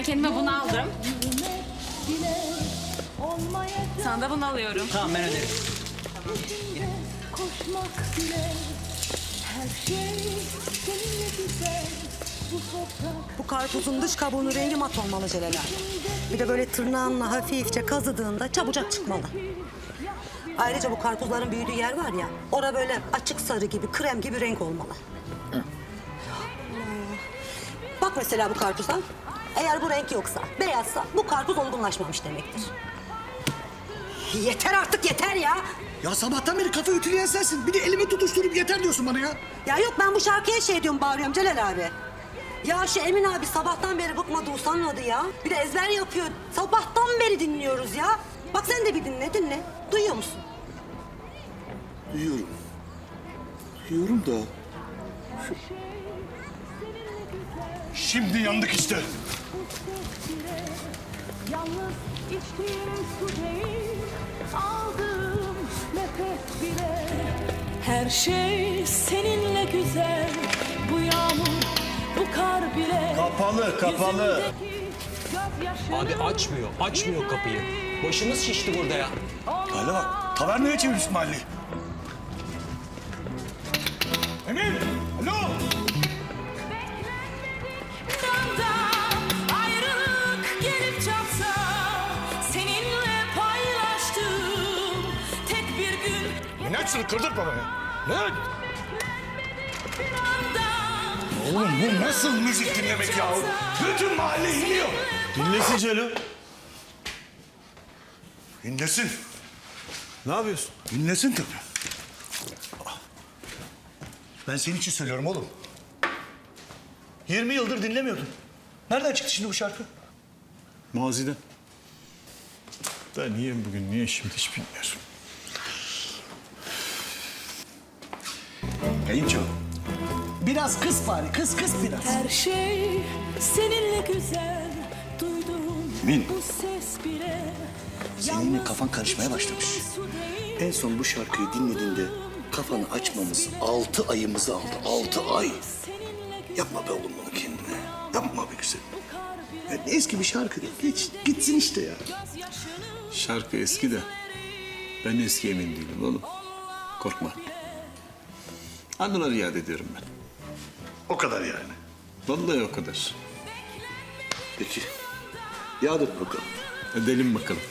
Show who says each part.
Speaker 1: Ben kendime bunu aldım. Sana da bunu alıyorum.
Speaker 2: Tamam ben öderim.
Speaker 3: koşmak bile her şey seninle güzel bu
Speaker 4: karpuzun dış kabuğunun rengi mat olmalı Celal. Bir de böyle tırnağınla hafifçe kazıdığında çabucak çıkmalı. Ayrıca bu karpuzların büyüdüğü yer var ya, ora böyle açık sarı gibi, krem gibi renk olmalı. Bak mesela bu karpuza. Eğer bu renk yoksa, beyazsa bu karpuz olgunlaşmamış demektir. Yeter artık yeter ya.
Speaker 5: Ya sabahtan beri kafa ütüleyen sensin. Bir de elimi tutuşturup yeter diyorsun bana ya.
Speaker 4: Ya yok ben bu şarkıya şey diyorum bağırıyorum Celal abi. Ya şu Emin abi sabahtan beri bıkmadı usanmadı ya. Bir de ezber yapıyor. Sabahtan beri dinliyoruz ya. Bak sen de bir dinle dinle. Duyuyor musun?
Speaker 5: Duyuyorum. Duyuyorum da. Şimdi yandık işte.
Speaker 3: yalnız içtiğim su değil aldığım nefes bile her şey seninle güzel bu yağmur bu kar bile
Speaker 5: Kapalı, kapalı.
Speaker 2: Abi açmıyor, açmıyor kapıyı. Başımız şişti burada ya.
Speaker 5: Hale bak. Tavernaya çevirmiş mahalleyi. Emin! Açsın kırdırtma beni. Ne?
Speaker 3: bir anda
Speaker 5: Oğlum bu nasıl müzik dinlemek ya? Bütün mahalle inliyor.
Speaker 6: Dinlesin Celo.
Speaker 5: İnlesin.
Speaker 6: Ne yapıyorsun?
Speaker 5: İnlesin tabii. Ben senin için söylüyorum oğlum. 20 yıldır dinlemiyordum. Nereden çıktı şimdi bu şarkı?
Speaker 6: Maziden. Da niye bugün, niye şimdi hiç bilmiyorum.
Speaker 5: Kayınço. Biraz kız bari, kız kız biraz.
Speaker 3: Her şey seninle güzel Duyduğum
Speaker 5: Min.
Speaker 3: bu ses bile
Speaker 5: Seninle kafan karışmaya başlamış. En son bu şarkıyı dinlediğinde kafanı açmamız altı ayımızı aldı. Altı ay.
Speaker 3: Seninle güzel
Speaker 5: Yapma be oğlum bunu kendine. Yapma be güzelim. Ya eski bir şarkı değil. Geç, gitsin işte ya.
Speaker 6: Şarkı eski de ben eski emin değilim oğlum. Korkma. Anıları yad ediyorum ben.
Speaker 5: O kadar yani.
Speaker 6: Vallahi o kadar.
Speaker 5: Peki. Yağdır bakalım.
Speaker 6: Edelim bakalım.